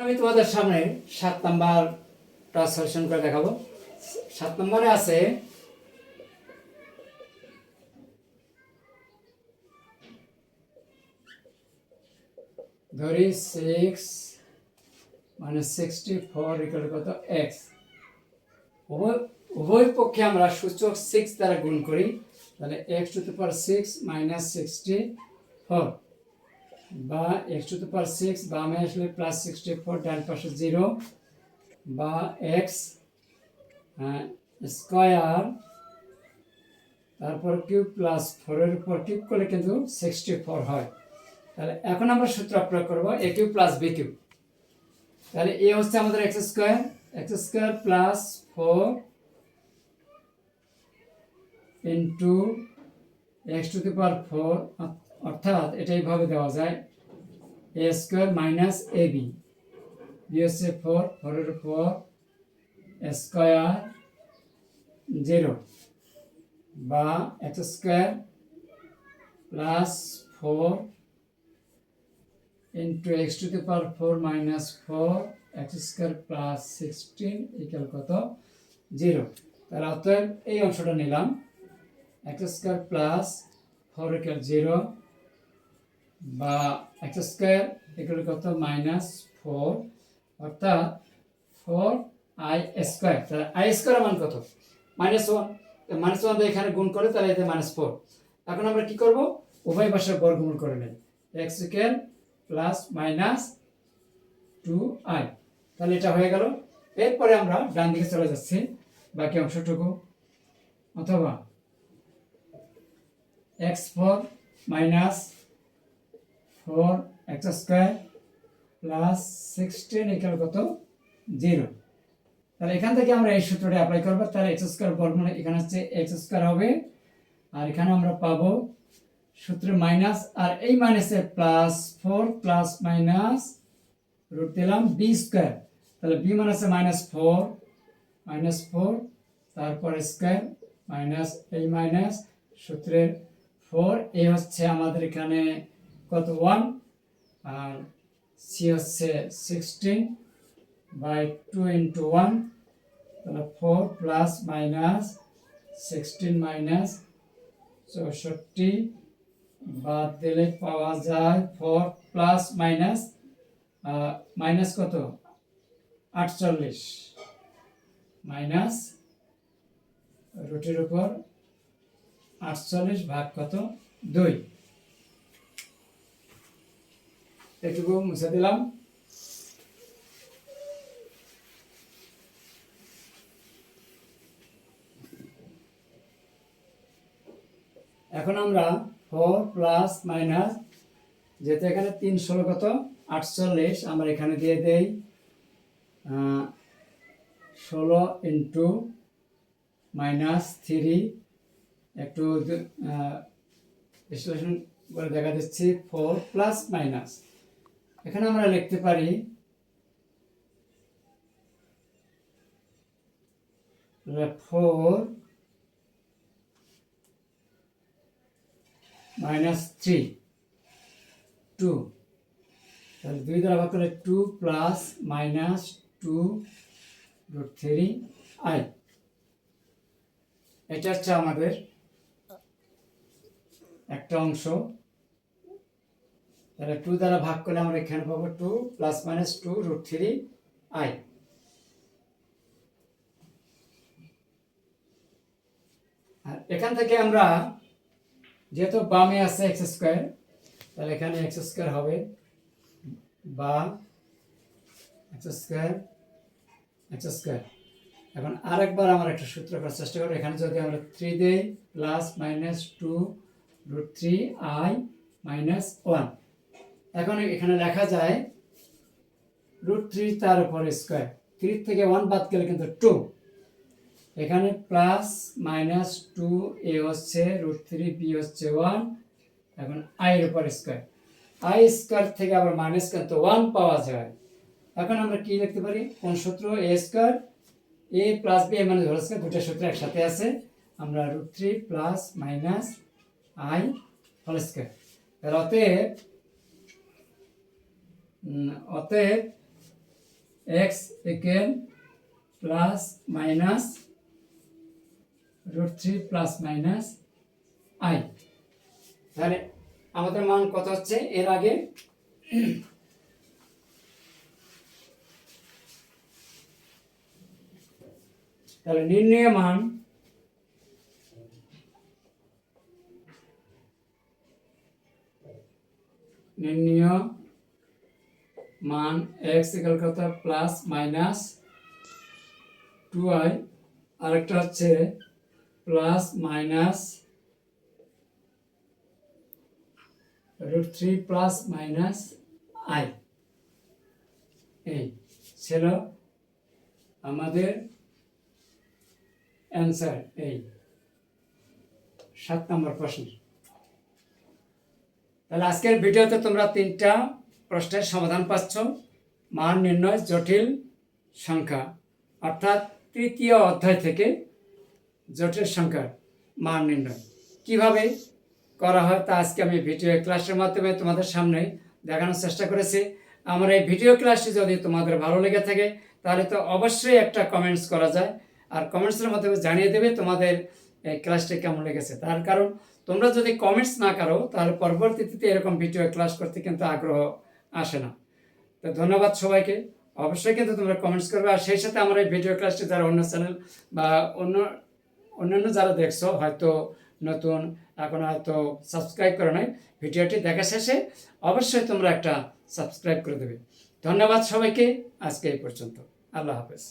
আমি তোমাদের সামনে সাত নাম্বারটা সলিউশন করে দেখাবো। সাত নম্বরে আছে, ধরি সিক্স মানে সিক্সটি ফোর ইকুয়াল কত? এক্স উভয় উভয় পক্ষে আমরা সূচক সিক্স দ্বারা গুণ করি, তাহলে x to the power six minus sixty four বা x to the power six বামে আসলে প্লাস সিক্সটি ফোর ডান পাশে জিরো বা এক্স স্কোয়ার তারপর কিউব প্লাস ফোরের উপর কিউব করলে কিন্তু সিক্সটি ফোর হয়। তাহলে এখন আমরা সূত্র প্রয়োগ করব a cube plus b cube. তাহলে এ হচ্ছে আমাদের x square x square plus four into x to the power four অর্থাৎ এটা এইভাবে দেওয়া যায় a square minus a b b হচ্ছে ফোর ফোরের ফোর স্কোয়ার জিরো বা x square plus four into x to the power four minus four x square plus sixteen equal কত? Zero তাহলে অতএব এই অংশটা নিলাম x square plus four equal zero বা এক্স স্কোয়ার ইকাল কত? মাইনাস ফোর অর্থাৎ ফোর আই স্কোয়ার তাহলে আই স্কোয়ার মান কত? মাইনাস ওয়ান মাইনাস ওয়ান এখানে গুণ করে তাহলে এতে মাইনাস ফোর এখন আমরা কি করব? উভয় পাশে বর্গমূল করে নেই। X square plus minus two i তাহলে এটা হয়ে গেল। এরপরে আমরা ডান দিকে চলে যাচ্ছি বাকি অংশটুকু। অথবা x four minus four x square plus sixteen equal কত? জিরো তাহলে এখান থেকে আমরা এই সূত্রটা অ্যাপ্লাই করব। তাহলে এক্স স্কোয়ার বর্গমূল এখানে হচ্ছে এক্স স্কোয়ার হবে। আর এখানে আমরা পাবো সূত্রে মাইনাস আর এই মাইনাসে plus four plus minus root দিলাম বি স্কোয়ার তাহলে বি আছে মাইনাস ফোর মাইনাস ফোর তারপর স্কোয়ার মাইনাস এই মাইনাস সূত্রের ফোর এই হচ্ছে আমাদের এখানে কত? ওয়ান আর সি হচ্ছে sixteen by two into one তাহলে four plus minus sixteen minus চৌষট্টি বাদ দিলে পাওয়া যায় ফোর প্লাস মাইনাস মাইনাস কত? আটচল্লিশ। মাইনাস রুটির উপর আটচল্লিশ ভাগ কত? দুই। এটুকু মুছে দিলাম এখন আমরা ফোর প্লাস মাইনাস যেহেতু এখানে তিন ষোলো কত? আটচল্লিশ। আমরা এখানে দিয়ে দেই ষোলো ইন্টু মাইনাস থ্রি একটু বিশ্লেষণ করে দেখা দিচ্ছি ফোর প্লাস মাইনাস এখানে আমরা লিখতে পারি ফোর মাইনাস থ্রি, টু। তাহলে দুই দ্বারা ভাগ করলে two plus minus two root three i. এটা হচ্ছে আমাদের একটা অংশ। তাহলে টু দ্বারা ভাগ করলে আমরা এখানে পাবো two plus minus two root three i আর এখান থেকে আমরা যেহেতু বামে আছে এক্স স্কোয়ার তাহলে এখানে এক্স স্কোয়ার হবে বা এক্স স্কোয়ার এক্স স্কোয়ার এখন আরেকবার আমার একটা সূত্র করার চেষ্টা করব এখানে যদি আমরা থ্রি দেই plus minus two root three i minus one এখন এখানে লেখা যায় রুট থ্রি তার উপর স্কোয়ার থ্রি থেকে ওয়ান বাদ গেলে কিন্তু টু এখানে প্লাস মাইনাস টু এ হচ্ছে রুট থ্রি বি হচ্ছে ওয়ান এখন আই এর উপর স্কোয়ার আই স্কোয়ার থেকে আবার মাইনাস কিন্তু ওয়ান পাওয়া যায়। এখন আমরা কি লিখতে পারি? কোন সূত্র? A square a plus b মানে হোল স্কোয়ার দুটো সূত্র একসাথে আছে। আমরা root three plus minus i whole square অতএব অতএব x equal plus minus root three plus minus i তাহলে আমাদের মান কত হচ্ছে? এর আগে তাহলে নির্ণয় মান নির্ণয় মান এক্স ইকাল কত? প্লাস মাইনাস টু আই আরেকটা হচ্ছে plus minus root three plus minus i এই ছিল আমাদের অ্যান্সার এই সাত নম্বর প্রশ্ন। তাহলে আজকের ভিডিওতে তোমরা তিনটা প্রশ্নের সমাধান পাচ্ছ। মান নির্ণয় জটিল সংখ্যা। অর্থাৎ তৃতীয় অধ্যায় থেকে জটিল সংখ্যার মান নির্ণয়। কীভাবে করা হয় তা আজকে আমি ভিডিও ক্লাসের মাধ্যমে তোমাদের সামনে দেখানোর চেষ্টা করেছি। আমার এই ভিডিও ক্লাসটি যদি তোমাদের ভালো লেগে থাকে, তাহলে তো অবশ্যই একটা কমেন্টস করা যায়। আর কমেন্টসের মাধ্যমে জানিয়ে দেবে তোমাদের এই ক্লাসটি কেমন লেগেছে। তার কারণ, তোমরা যদি কমেন্টস না করো, তাহলে পরবর্তীতে এরকম ভিডিও ক্লাস করতে কিন্তু আগ্রহ আসে না। তো ধন্যবাদ সবাইকে। অবশ্যই কিন্তু তোমরা কমেন্টস করবে। আর সেই সাথে আমার এই ভিডিও ক্লাসটি যারা অন্য চ্যানেল বা অন্য, অন্যান্য যারা দেখছ, হয়তো নতুন, এখন হয়তো সাবস্ক্রাইব করে নাই ভিডিওটি দেখা শেষে অবশ্যই তোমরা একটা সাবস্ক্রাইব করে দেবে। ধন্যবাদ সবাইকে। আজকে এই পর্যন্ত। আল্লাহ হাফেজ।